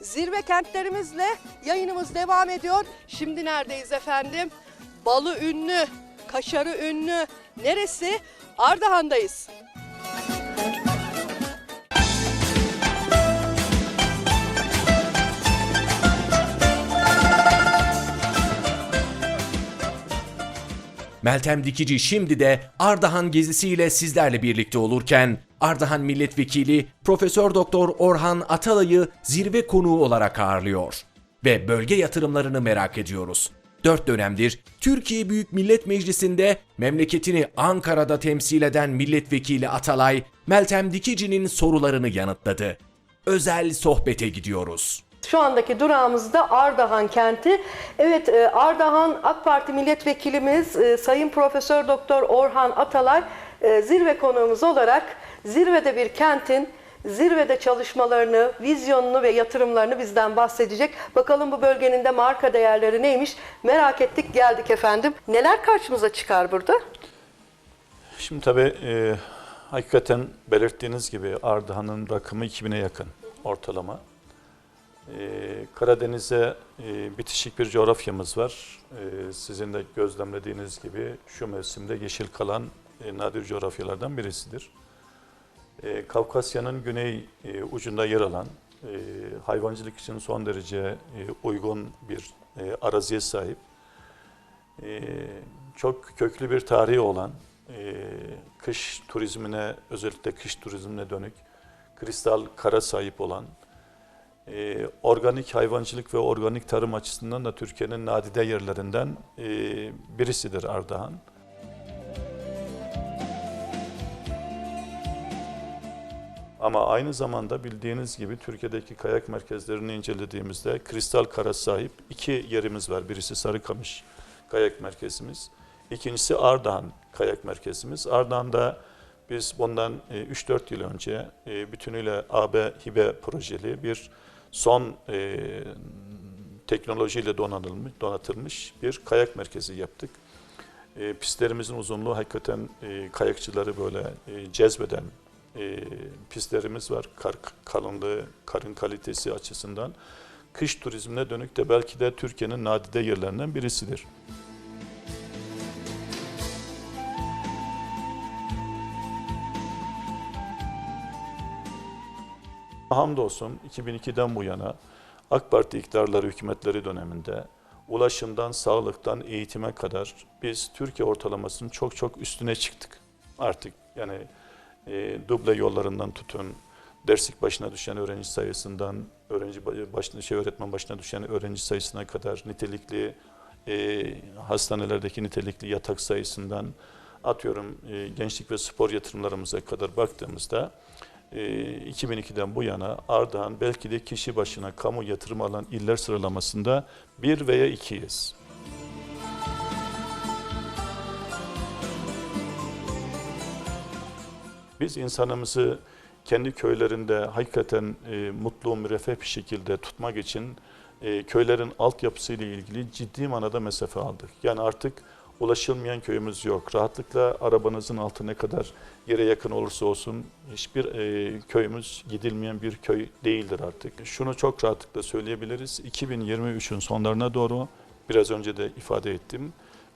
zirve kentlerimizle yayınımız devam ediyor. Şimdi neredeyiz efendim? Balı ünlü, kaşarı ünlü. Neresi? Ardahan'dayız. Meltem Dikici şimdi de Ardahan gezisiyle sizlerle birlikte olurken Ardahan Milletvekili Profesör Doktor Orhan Atalay'ı zirve konuğu olarak ağırlıyor ve bölge yatırımlarını merak ediyoruz. Dört dönemdir Türkiye Büyük Millet Meclisi'nde memleketini Ankara'da temsil eden milletvekili Atalay, Meltem Dikici'nin sorularını yanıtladı. Özel sohbete gidiyoruz. Şu andaki durağımızda Ardahan kenti. Evet e, Ardahan AK Parti milletvekilimiz e, Sayın Profesör Doktor Orhan Atalay e, zirve konuğumuz olarak zirvede bir kentin zirvede çalışmalarını, vizyonunu ve yatırımlarını bizden bahsedecek. Bakalım bu bölgenin de marka değerleri neymiş? Merak ettik geldik efendim. Neler karşımıza çıkar burada? Şimdi tabii e, hakikaten belirttiğiniz gibi Ardahan'ın rakımı 2000'e yakın ortalama. E, Karadeniz'e e, bitişik bir coğrafyamız var. E, sizin de gözlemlediğiniz gibi şu mevsimde yeşil kalan e, nadir coğrafyalardan birisidir. E, Kafkasya'nın güney e, ucunda yer alan, e, hayvancılık için son derece e, uygun bir e, araziye sahip, e, çok köklü bir tarihi olan, e, kış turizmine, özellikle kış turizmine dönük kristal kara sahip olan, e, organik hayvancılık ve organik tarım açısından da Türkiye'nin nadide yerlerinden e, birisidir Ardahan. Ama aynı zamanda bildiğiniz gibi Türkiye'deki kayak merkezlerini incelediğimizde kristal kara sahip iki yerimiz var. Birisi Sarıkamış Kayak Merkezimiz. İkincisi Ardahan Kayak Merkezimiz. Ardahan'da biz bundan e, 3-4 yıl önce e, bütünüyle AB hibe projeli bir son e, teknolojiyle donatılmış, donatılmış bir kayak merkezi yaptık. E, pistlerimizin uzunluğu hakikaten e, kayakçıları böyle e, cezbeden e, pistlerimiz var. Kar kalınlığı, karın kalitesi açısından. Kış turizmine dönük de belki de Türkiye'nin nadide yerlerinden birisidir. Hamdolsun 2002'den bu yana AK Parti iktidarları hükümetleri döneminde ulaşımdan, sağlıktan, eğitime kadar biz Türkiye ortalamasının çok çok üstüne çıktık. Artık yani e, duble yollarından tutun, derslik başına düşen öğrenci sayısından, öğrenci başına, şey öğretmen başına düşen öğrenci sayısına kadar nitelikli e, hastanelerdeki nitelikli yatak sayısından atıyorum e, gençlik ve spor yatırımlarımıza kadar baktığımızda e, 2002'den bu yana Ardahan belki de kişi başına kamu yatırım alan iller sıralamasında bir veya ikiyiz. Biz insanımızı kendi köylerinde hakikaten e, mutlu, müreffeh bir şekilde tutmak için e, köylerin altyapısıyla ilgili ciddi manada mesafe aldık. Yani artık ulaşılmayan köyümüz yok. Rahatlıkla arabanızın altı ne kadar yere yakın olursa olsun hiçbir e, köyümüz gidilmeyen bir köy değildir artık. Şunu çok rahatlıkla söyleyebiliriz. 2023'ün sonlarına doğru biraz önce de ifade ettim.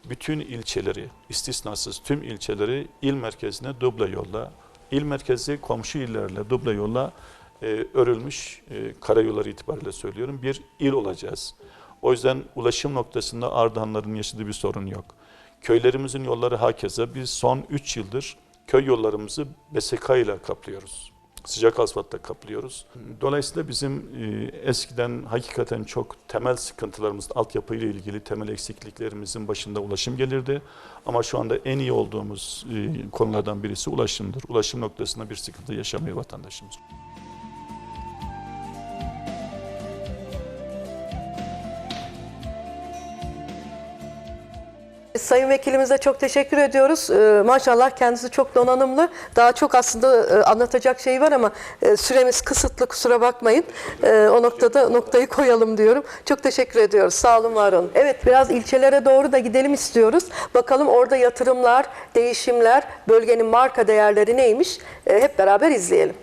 Bütün ilçeleri, istisnasız tüm ilçeleri il merkezine duble yolla, il merkezi komşu illerle duble yolla e, örülmüş e, karayolları itibariyle söylüyorum bir il olacağız. O yüzden ulaşım noktasında Ardahanların yaşadığı bir sorun yok. Köylerimizin yolları hakeza biz son 3 yıldır köy yollarımızı BSK ile kaplıyoruz. Sıcak asfaltla kaplıyoruz. Dolayısıyla bizim e, eskiden hakikaten çok temel sıkıntılarımız, altyapıyla ilgili temel eksikliklerimizin başında ulaşım gelirdi. Ama şu anda en iyi olduğumuz e, konulardan birisi ulaşımdır. Ulaşım noktasında bir sıkıntı yaşamıyor vatandaşımız. Sayın Vekilimize çok teşekkür ediyoruz. Ee, maşallah kendisi çok donanımlı. Daha çok aslında e, anlatacak şey var ama e, süremiz kısıtlı kusura bakmayın. Ee, o noktada noktayı koyalım diyorum. Çok teşekkür ediyoruz. Sağ olun, var olun. Evet biraz ilçelere doğru da gidelim istiyoruz. Bakalım orada yatırımlar, değişimler, bölgenin marka değerleri neymiş? Ee, hep beraber izleyelim.